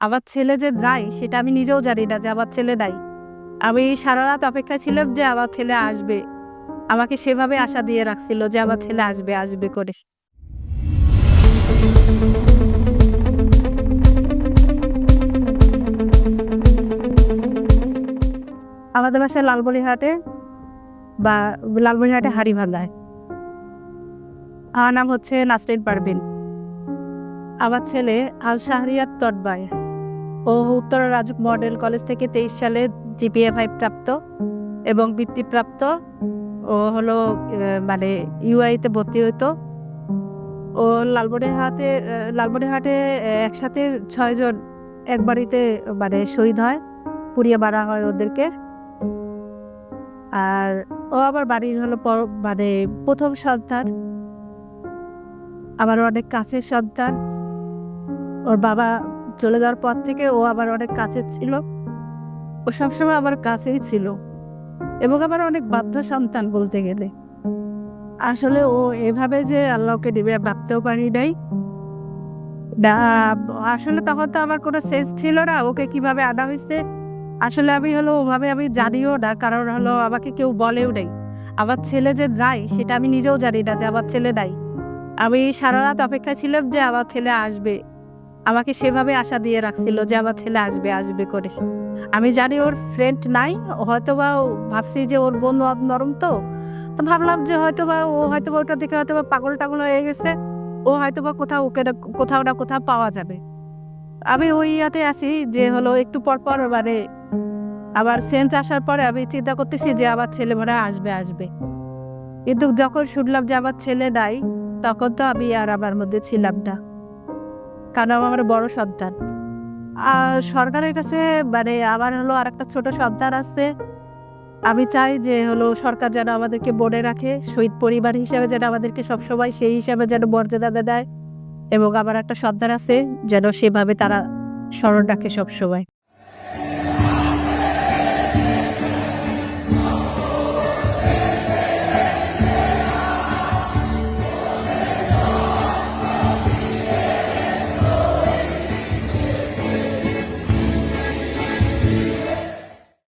আমার ছেলে যে নাই সেটা আমি নিজেও জানি না যে আমার ছেলে নাই আমি সারা রাত অপেক্ষা ছিলাম যে আমার ছেলে আসবে। আমাকে সেভাবে আশা দিয়ে রাখছিল যে আমার ছেলে আসবে আসবে করে। আমাদের বাসায় লালবনিহাটে বা লালমনিরহাটে হাড়িভাঙ্গায় আমার নাম হচ্ছে নাসরিন পারভিন। আমার ছেলে আল শাহরিয়ার তটবায় ও উত্তরা রাজুক মডেল কলেজ থেকে তেইশ সালে জিপিএ ফাইভ প্রাপ্ত এবং বৃত্তিপ্রাপ্ত ও হলো মানে ইউআইতে ভর্তি হইতো। ও লালমনিরহাটে আহ, লালমনিরহাটে একসাথে ছয়জন এক বাড়িতে মানে শহীদ হয় পুড়িয়ে মারা হয় ওদেরকে। আর ও আবার বাড়ির হলো মানে প্রথম সন্তান। আমার অনেক কাছের সন্তান। ওর বাবা চলে যাওয়ার পর থেকে ও আবার অনেক কাছে ছিল। ও সবসময় আমার কাছেই ছিল এবং আমার অনেক বাধ্য সন্তান বলতে গেলে। আসলে ও এভাবে যে আল্লাহকে দিবে ভাবতেও পারি নাই। আসলে তখন তো আমার কোনো সেন্স ছিল না ওকে কীভাবে আনা হয়েছে। আসলে আমি হলো ওভাবে আমি জানিও না, কারণ হলো আমাকে কেউ বলেও নেই। আমার ছেলে যে নাই, সেটা আমি নিজেও জানি না যে আমার ছেলে নাই। আমি সারা রাত অপেক্ষা ছিলাম যে আমার ছেলে আসবে। আমাকে সেভাবে আশা দিয়ে রাখছিল যে আমার ছেলে আসবে আসবে করে। আমি জানি ওর ফ্রেন্ড নাই হয়তো বা ভাবছি যে ওর বোন নরম তো। তো ভাবলাম যে হয়তো বা ও হয়তো বা ওটা দেখে হয়তো বা পাগল টাগল হয়ে গেছে, ও হয়তো বা কোথাও ওকে কোথাও না কোথাও পাওয়া যাবে। আমি ওই ইয়াতে আছি যে হলো একটু পর পর মানে আবার সেন্ট আসার পরে আমি চিন্তা করতেছি যে আমার ছেলে মনে আসবে আসবে। কিন্তু যখন শুনলাম যে আমার ছেলে নাই, তখন তো আমি আর আমার মধ্যে ছিলাম না। কারণ আমার বড় সন্তান। সরকারের কাছে মানে আমার হলো আর একটা ছোট সন্তান আছে। আমি চাই যে হলো সরকার যেন আমাদেরকে বনে রাখে, শহীদ পরিবার হিসাবে যেন আমাদেরকে সবসময় সেই হিসাবে যেন মর্যাদা দেয়। এবং আমার একটা সন্তান আছে, যেন সেভাবে তারা স্মরণ রাখে সবসময়।